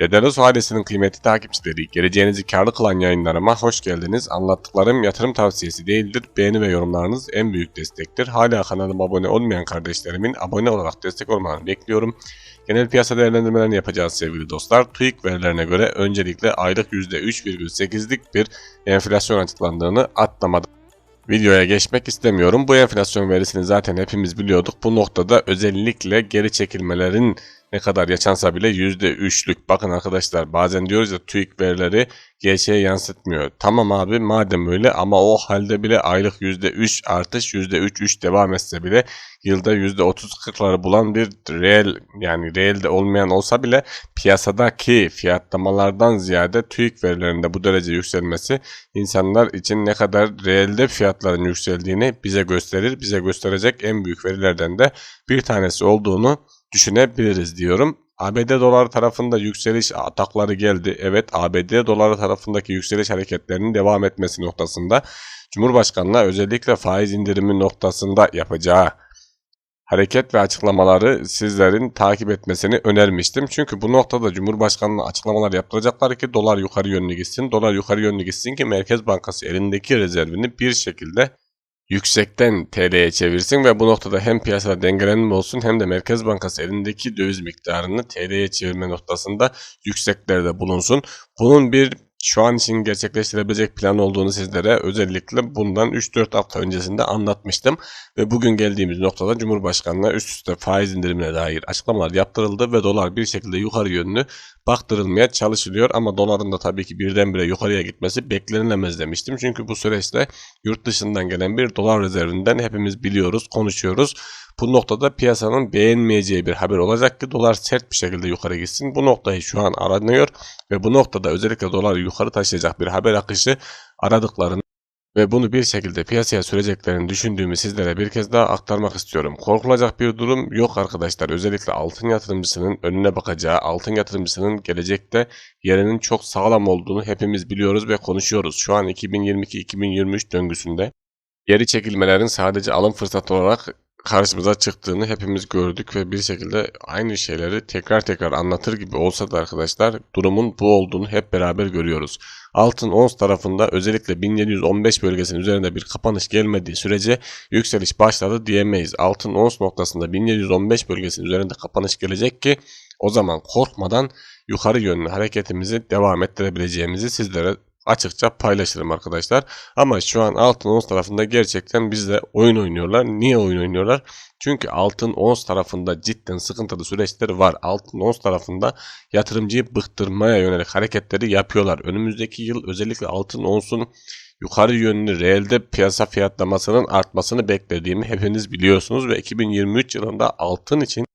Dedelos ailesinin kıymetli takipçileri, geleceğinizi karlı kılan yayınlarıma hoş geldiniz. Anlattıklarım yatırım tavsiyesi değildir. Beğeni ve yorumlarınız en büyük destektir. Hala kanalıma abone olmayan kardeşlerimin abone olarak destek olmalarını bekliyorum. Genel piyasa değerlendirmelerini yapacağız sevgili dostlar. TÜİK verilerine göre öncelikle aylık %3,8'lik bir enflasyon açıklandığını atlamadan Videoya geçmek istemiyorum. Bu enflasyon verisini zaten hepimiz biliyorduk. Bu noktada özellikle geri çekilmelerin ne kadar yaşansa bile %3'lük. Bakın arkadaşlar bazen diyoruz ya TÜİK verileri gerçeğe yansıtmıyor. Tamam abi madem öyle ama o halde bile aylık %3 artış %3-3 devam etse bile yılda %30-40'ları bulan bir reel yani reelde olmayan olsa bile piyasadaki fiyatlamalardan ziyade TÜİK verilerinde bu derece yükselmesi insanlar için ne kadar reelde fiyatların yükseldiğini bize gösterir. Bize gösterecek en büyük verilerden de bir tanesi olduğunu düşünebiliriz diyorum. ABD dolar tarafında yükseliş atakları geldi. Evet ABD doları tarafındaki yükseliş hareketlerinin devam etmesi noktasında Cumhurbaşkanı'na özellikle faiz indirimi noktasında yapacağı hareket ve açıklamaları sizlerin takip etmesini önermiştim. Çünkü bu noktada Cumhurbaşkanı'na açıklamalar yaptıracaklar ki dolar yukarı yönlü gitsin. Dolar yukarı yönlü gitsin ki Merkez Bankası elindeki rezervini bir şekilde yüksekten TL'ye çevirsin ve bu noktada hem piyasada dengelenme olsun hem de Merkez Bankası elindeki döviz miktarını TL'ye çevirme noktasında yükseklerde bulunsun. Bunun bir şu an için gerçekleştirebilecek plan olduğunu sizlere özellikle bundan 3-4 hafta öncesinde anlatmıştım. Ve bugün geldiğimiz noktada Cumhurbaşkanı'na üst üste faiz indirimine dair açıklamalar yaptırıldı ve dolar bir şekilde yukarı yönlü baktırılmaya çalışılıyor. Ama doların da tabii ki birdenbire yukarıya gitmesi beklenilemez demiştim. Çünkü bu süreçte yurt dışından gelen bir dolar rezervinden hepimiz biliyoruz, konuşuyoruz. Bu noktada piyasanın beğenmeyeceği bir haber olacak ki dolar sert bir şekilde yukarı gitsin. Bu noktayı şu an aranıyor ve bu noktada özellikle doları yukarı taşıyacak bir haber akışı aradıklarını ve bunu bir şekilde piyasaya süreceklerini düşündüğümü sizlere bir kez daha aktarmak istiyorum. Korkulacak bir durum yok arkadaşlar. Özellikle altın yatırımcısının önüne bakacağı, altın yatırımcısının gelecekte yerinin çok sağlam olduğunu hepimiz biliyoruz ve konuşuyoruz. Şu an 2022-2023 döngüsünde geri çekilmelerin sadece alım fırsatı olarak karşımıza çıktığını hepimiz gördük ve bir şekilde aynı şeyleri tekrar tekrar anlatır gibi olsa da arkadaşlar durumun bu olduğunu hep beraber görüyoruz. Altın ons tarafında özellikle 1715 bölgesinin üzerinde bir kapanış gelmediği sürece yükseliş başladı diyemeyiz. Altın ons noktasında 1715 bölgesinin üzerinde kapanış gelecek ki o zaman korkmadan yukarı yönlü hareketimizi devam ettirebileceğimizi sizlere açıkça paylaşırım arkadaşlar. Ama şu an altın ons tarafında gerçekten bizle oyun oynuyorlar. Niye oyun oynuyorlar? Çünkü altın ons tarafında cidden sıkıntılı süreçler var. Altın ons tarafında yatırımcıyı bıktırmaya yönelik hareketleri yapıyorlar. Önümüzdeki yıl özellikle altın onsun yukarı yönlü reelde piyasa fiyatlamasının artmasını beklediğimi hepiniz biliyorsunuz ve 2023 yılında altın için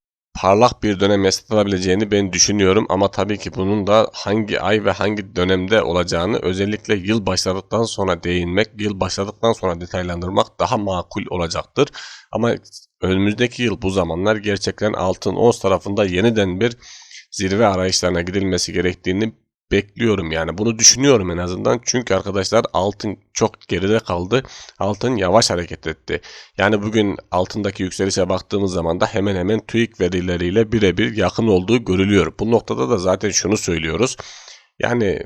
parlak bir dönem yaşatılabileceğini ben düşünüyorum ama tabii ki bunun da hangi ay ve hangi dönemde olacağını özellikle yıl başladıktan sonra değinmek, yıl başladıktan sonra detaylandırmak daha makul olacaktır. Ama önümüzdeki yıl bu zamanlar gerçekten altın ons tarafında yeniden bir zirve arayışlarına gidilmesi gerektiğini bekliyorum yani. Bunu düşünüyorum en azından. Çünkü arkadaşlar altın çok geride kaldı. Altın yavaş hareket etti. Yani bugün altındaki yükselişe baktığımız zaman da hemen hemen TÜİK verileriyle birebir yakın olduğu görülüyor. Bu noktada da zaten şunu söylüyoruz. Yani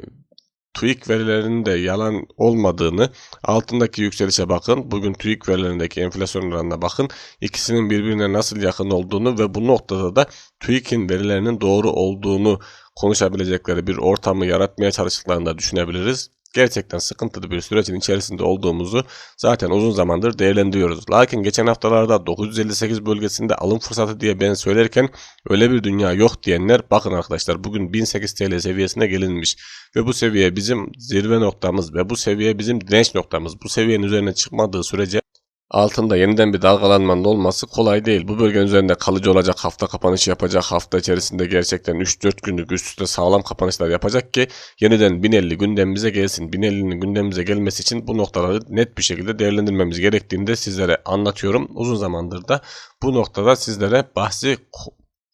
TÜİK verilerinin de yalan olmadığını, altındaki yükselişe bakın, bugün TÜİK verilerindeki enflasyon oranına bakın, ikisinin birbirine nasıl yakın olduğunu ve bu noktada da TÜİK'in verilerinin doğru olduğunu konuşabilecekleri bir ortamı yaratmaya çalıştıklarını da düşünebiliriz. Gerçekten sıkıntılı bir sürecin içerisinde olduğumuzu zaten uzun zamandır değerlendiriyoruz. Lakin geçen haftalarda 958 bölgesinde alım fırsatı diye ben söylerken öyle bir dünya yok diyenler bakın arkadaşlar bugün 1008 TL seviyesine gelinmiş. Ve bu seviye bizim zirve noktamız ve bu seviye bizim direnç noktamız. Bu seviyenin üzerine çıkmadığı sürece altında yeniden bir dalgalanmanın olması kolay değil. Bu bölgenin üzerinde kalıcı olacak hafta kapanışı yapacak hafta içerisinde gerçekten 3-4 günlük üst üste sağlam kapanışlar yapacak ki yeniden 1050 gündemimize gelsin. 1050'nin gündemimize gelmesi için bu noktaları net bir şekilde değerlendirmemiz gerektiğini de sizlere anlatıyorum. Uzun zamandır da bu noktada sizlere bahsi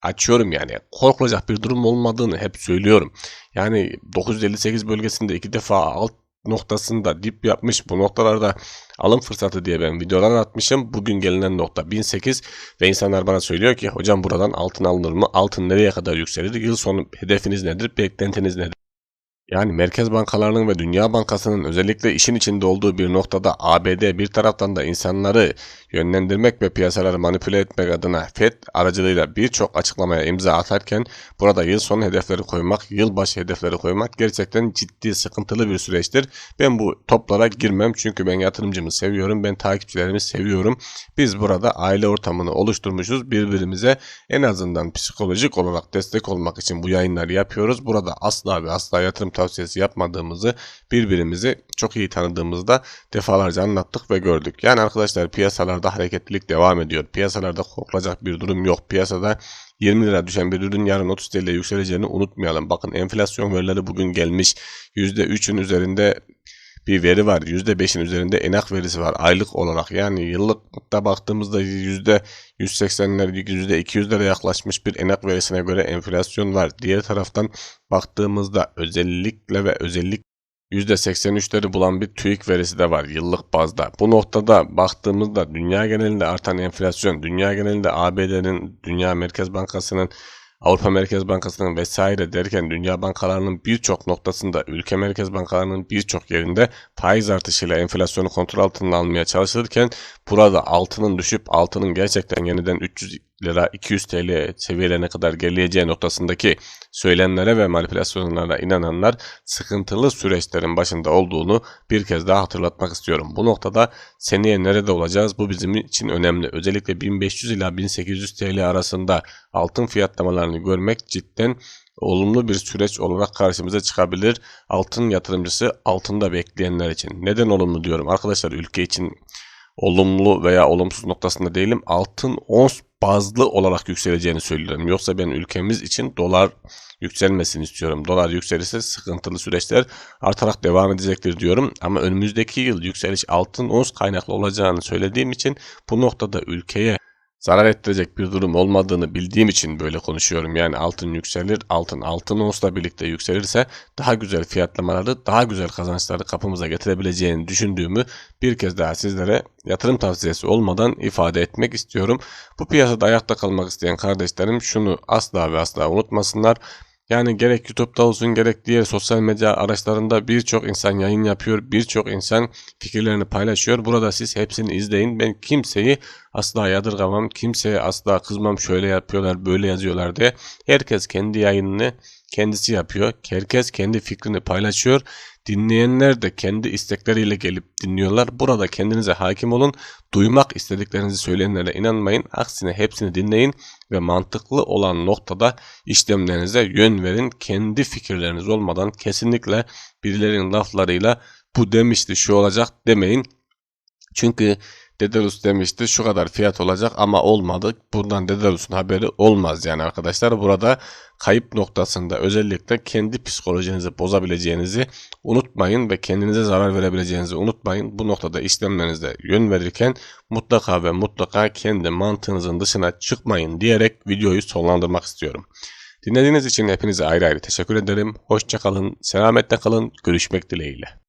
açıyorum yani. Korkulacak bir durum olmadığını hep söylüyorum. Yani 958 bölgesinde iki defa alt noktasında dip yapmış. Bu noktalarda alım fırsatı diye ben videolar atmışım. Bugün gelinen nokta 1008 ve insanlar bana söylüyor ki hocam buradan altın alınır mı? Altın nereye kadar yükselir? Yıl sonu hedefiniz nedir? Beklentiniz nedir? Yani merkez bankalarının ve Dünya Bankası'nın özellikle işin içinde olduğu bir noktada ABD bir taraftan da insanları yönlendirmek ve piyasaları manipüle etmek adına FED aracılığıyla birçok açıklamaya imza atarken burada yıl sonu hedefleri koymak, yılbaşı hedefleri koymak gerçekten ciddi sıkıntılı bir süreçtir. Ben bu toplara girmem çünkü ben yatırımcımı seviyorum, ben takipçilerimi seviyorum. Biz burada aile ortamını oluşturmuşuz. Birbirimize en azından psikolojik olarak destek olmak için bu yayınları yapıyoruz. Burada asla ve asla yatırım tavsiyesi yapmadığımızı birbirimizi çok iyi tanıdığımızda defalarca anlattık ve gördük. Yani arkadaşlar piyasalarda hareketlilik devam ediyor. Piyasalarda korkulacak bir durum yok. Piyasada 20 lira düşen bir ürün yarın 30 TL yükseleceğini unutmayalım. Bakın enflasyon verileri bugün gelmiş. %3'ün üzerinde bir veri var. %5'in üzerinde enak verisi var aylık olarak. Yani yıllıkta baktığımızda %180'ler, %200'lere yaklaşmış bir enak verisine göre enflasyon var. Diğer taraftan baktığımızda özellikle ve özellik %83'leri bulan bir TÜİK verisi de var yıllık bazda. Bu noktada baktığımızda dünya genelinde artan enflasyon, dünya genelinde ABD'nin, Dünya Merkez Bankası'nın Avrupa Merkez Bankası'nın vesaire derken dünya bankalarının birçok noktasında ülke merkez bankalarının birçok yerinde faiz artışıyla enflasyonu kontrol altına almaya çalışılırken burada altının düşüp altının gerçekten yeniden 300 lira 200 TL seviyelerine kadar gerileyeceği noktasındaki söylemlere ve manipülasyonlara inananlar sıkıntılı süreçlerin başında olduğunu bir kez daha hatırlatmak istiyorum. Bu noktada seneye nerede olacağız? Bu bizim için önemli. Özellikle 1500 ila 1800 TL arasında altın fiyatlamalarını görmek cidden olumlu bir süreç olarak karşımıza çıkabilir. Altın yatırımcısı altında bekleyenler için. Neden olumlu diyorum? Arkadaşlar ülke için olumlu veya olumsuz noktasında değilim. Altın ons bazlı olarak yükseleceğini söylüyorum. Yoksa ben ülkemiz için dolar yükselmesini istiyorum. Dolar yükselirse sıkıntılı süreçler artarak devam edecektir diyorum. Ama önümüzdeki yıl yükseliş altın ons kaynaklı olacağını söylediğim için bu noktada ülkeye zarar ettirecek bir durum olmadığını bildiğim için böyle konuşuyorum. Yani altın yükselir, altın altın onsla birlikte yükselirse daha güzel fiyatlamaları, daha güzel kazançları kapımıza getirebileceğini düşündüğümü bir kez daha sizlere yatırım tavsiyesi olmadan ifade etmek istiyorum. Bu piyasada ayakta kalmak isteyen kardeşlerim şunu asla ve asla unutmasınlar. Yani gerek YouTube'da olsun gerek diğer sosyal medya araçlarında birçok insan yayın yapıyor. Birçok insan fikirlerini paylaşıyor. Burada siz hepsini izleyin. Ben kimseyi asla yadırgamam. Kimseye asla kızmam şöyle yapıyorlar böyle yazıyorlar diye. Herkes kendi yayınını kendisi yapıyor. Herkes kendi fikrini paylaşıyor. Dinleyenler de kendi istekleriyle gelip dinliyorlar. Burada kendinize hakim olun. Duymak istediklerinizi söyleyenlere inanmayın. Aksine hepsini dinleyin ve mantıklı olan noktada işlemlerinize yön verin. Kendi fikirleriniz olmadan kesinlikle birilerinin laflarıyla bu demişti şu olacak demeyin. Çünkü Dedalus demişti şu kadar fiyat olacak ama olmadı. Bundan Dedalus'un haberi olmaz yani arkadaşlar. Burada kayıp noktasında özellikle kendi psikolojinizi bozabileceğinizi unutmayın ve kendinize zarar verebileceğinizi unutmayın. Bu noktada işlemlerinizde yön verirken mutlaka ve mutlaka kendi mantığınızın dışına çıkmayın diyerek videoyu sonlandırmak istiyorum. Dinlediğiniz için hepinize ayrı ayrı teşekkür ederim. Hoşçakalın, selametle kalın, görüşmek dileğiyle.